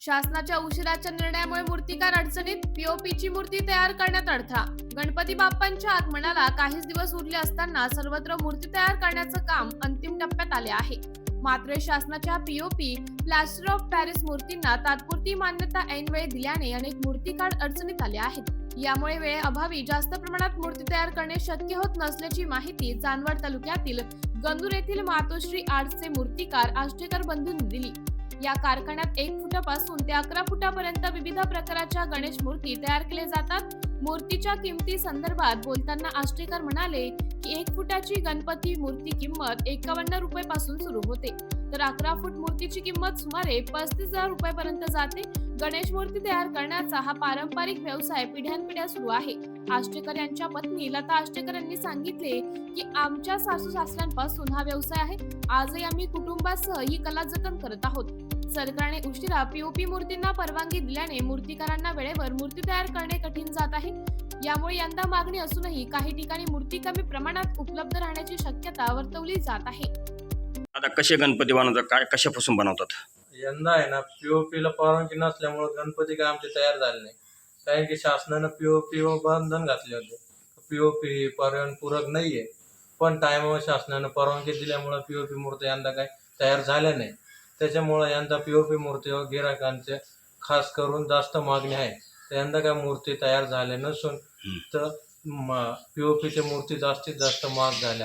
शासनाच्या उशिराच्या निर्णयामुळे मूर्तिकार अडचणीत पीओपीची मूर्ती तयार करण्यात अडथळा. गणपती बाप्पांच्या आगमनाला काहीच दिवस उरले असताना सर्वत्र मूर्ती तयार करण्याचं काम अंतिम टप्प्यात आले आहे. मात्र शासनाच्या पीओपी प्लास्टर ऑफ पॅरिस मूर्तींना तात्पुरती मान्यता ऐनवेळी दिल्याने अनेक मूर्तिकार अडचणीत आले आहेत. यामुळे वेळेअभावी जास्त प्रमाणात मूर्ती तयार करणे शक्य होत नसल्याची माहिती चांदवड तालुक्यातील गंदूर येथील मातोश्री आर्टचे मूर्तिकार आष्टेकर बंधूंनी दिली. या कारखान्यात एक फुटापासून ते अकरा फुटापर्यंत विविध प्रकारच्या गणेश मूर्ती तयार केले जातात. मूर्तीच्या किमती संदर्भात बोलताना आष्टेकर म्हणाले की एक फुटाची गणपती मूर्ती किंमत एकावन्न रुपये पासून सुरू होते. तर अकरा फूट मूर्तीची किंमत सुमारे पस्तीस हजार रुपयापर्यंत जाते. गणेश मूर्ती तयार करण्याचा हा पारंपरिक व्यवसाय पिढ्यानपिढ्या सुरू आहे. आष्टेकर यांच्या पत्नी लता आष्टेकर यांनी सांगितले की आमच्या सासू सासऱ्यांपासून हा व्यवसाय आहे. आजही आम्ही कुटुंबासह ही कला जतन करत आहोत. सरकारने उशिरा पीओपी मूर्तींना परवानगी दिल्याने मूर्तिकारांना वेळेवर मूर्ती तयार करणे कठीण जात आहे. यामुळे यंदा मागणी असूनही काही ठिकाणी मूर्ती कमी प्रमाणात उपलब्ध राहण्याची शक्यता वर्तवली जात आहे. आता कसे गणपती बनवतात? काय कशापासून बनवतात? यंदा आहे ना पीओपीला परवानगी नसल्यामुळे गणपती काय आमचे तयार झाले नाही. कारण की शासनानं पीओपी वर बंधन घातले होते. पीओपी पर्यावरण पूरक नाहीये. पण टायमावर शासनानं परवानगी दिल्यामुळे पीओपी मूर्ती यंदा काय तयार झाल्या नाही. त्याच्यामुळे यंदा पीओपी मूर्तीवर गिरायकांचे खास करून जास्त मागणी आहे. तर यंदा काय मूर्ती तयार झाल्या नसून तर पीओपीच्या मूर्ती जास्तीत जास्त महाग झाल्या.